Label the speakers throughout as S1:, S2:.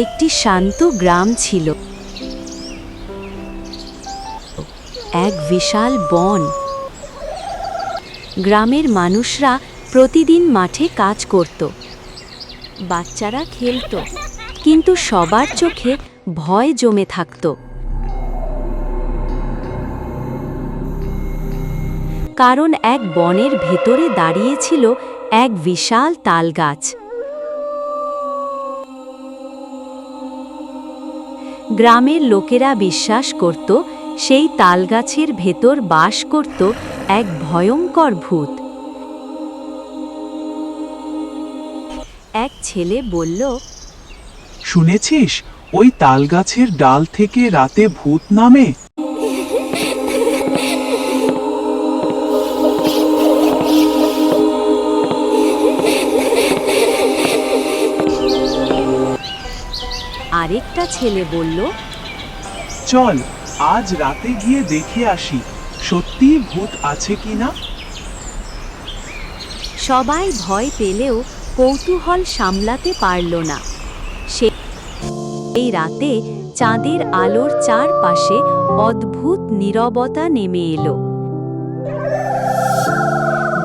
S1: একটি শান্ত গ্রাম ছিল। এক বিশাল বন। গ্রামের মানুষরা প্রতিদিন মাঠে কাজ করত। বাচ্চারা খেলত, কিন্তু সবার চোখে ভয় জমে থাকত। কারণ এক বনের ভেতরে দাঁড়িয়েছিল এক বিশাল তালগাছ গ্রামের লোকেরা বিশ্বাস করত, সেই তালগাছের ভেতর বাস করত এক ভয়ঙ্কর ভূত। এক ছেলে বলল,
S2: শুনেছিস? ওই তালগাছের ডাল থেকে রাতে ভূত নামে?
S1: আরেকটা ছেলে বলল
S2: চল আজ রাতে গিয়ে দেখে আসি। সত্যি ভূত আছে কিনা
S1: সবাই ভয় পেলেও কৌতূহল সামলাতে পারল না। সে এই রাতে চাঁদের আলোর চারপাশে অদ্ভুত নীরবতা নেমে এলো।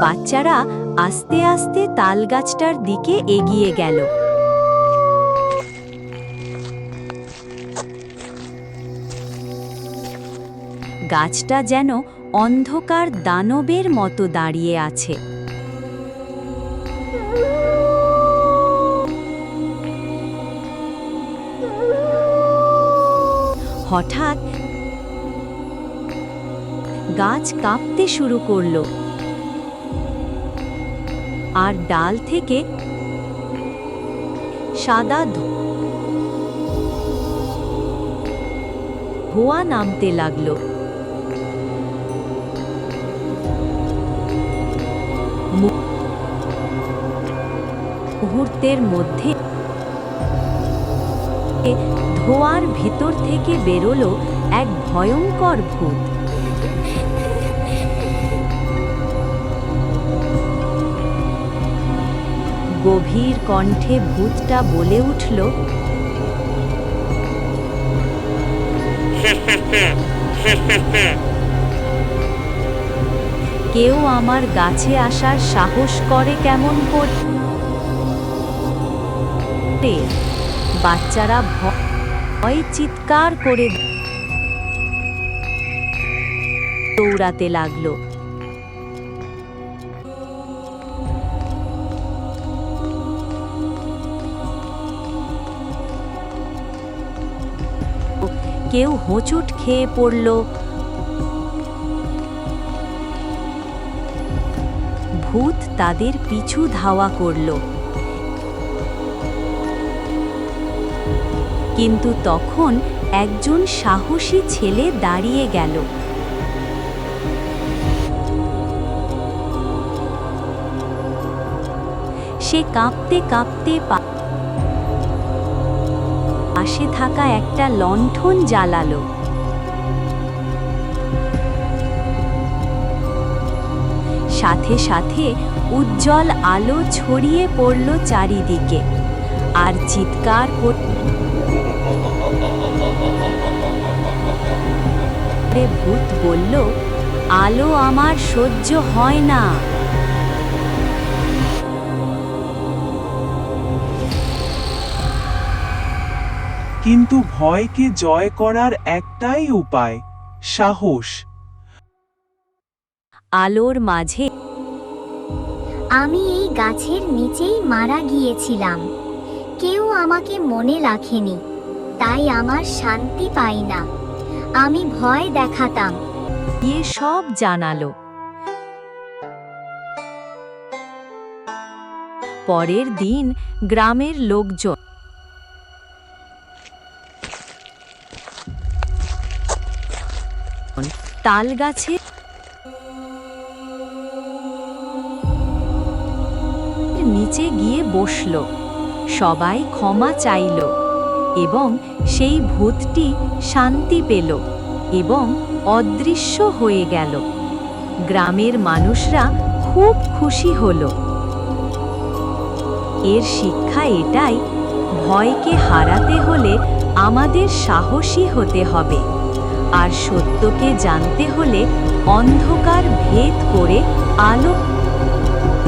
S1: বাচ্চারা আস্তে আস্তে তালগাছটার দিকে এগিয়ে গেল। গাছটা যেন অন্ধকার দানবের মতো দাঁড়িয়ে আছে। হঠাৎ গাছ কাঁপতে শুরু করল। আর ডাল থেকে সাদা ধোঁয়া নামতে লাগল। মুহূর্তের মধ্যে ধোঁয়ার ভিতর থেকে বেরোলো এক ভয়ঙ্কর ভূত। গভীর কণ্ঠে ভূতটা বলে উঠল কেউ আমার গাছে আসার সাহস করে কেমন করতে বাচ্চারা ভয় চিৎকার করে দৌড়াতে লাগল। কেউ হোঁচট খেয়ে পড়ল। ভূত তাদের পিছু ধাওয়া করল। কিন্তু তখন একজন সাহসী ছেলে দাঁড়িয়ে গেল। সে কাঁপতে কাঁপতে পাশে থাকা একটা লণ্ঠন জ্বালালো। সাথে সাথে উজ্জ্বল আলো ছড়িয়ে পড়ল চারিদিকে, আর চিৎকার করে ভূত বলল আলো আমার সহ্য হয় না।
S2: কিন্তু ভয়কে জয় করার একটাই উপায় সাহস।
S1: আলোর মাঝে
S3: আমি এই গাছের নিচেই মারা গিয়েছিলাম। কেউ আমাকে মনে রাখেনি। তাই আমার শান্তি পাই না। আমি ভয় দেখাতাম।
S1: গিয়ে সব জানালো। পরের দিন গ্রামের লোকজন তাল গাছে নিচে গিয়ে বসল। সবাই ক্ষমা চাইল। এবং সেই ভূতটি শান্তি পেল এবং অদৃশ্য হয়ে গেল। গ্রামের মানুষরা খুব খুশি হল। এর শিক্ষা এটাই, ভয়কে হারাতে হলে আমাদের সাহসী হতে হবে আর সত্যকে জানতে হলে অন্ধকার ভেদ করে আলোক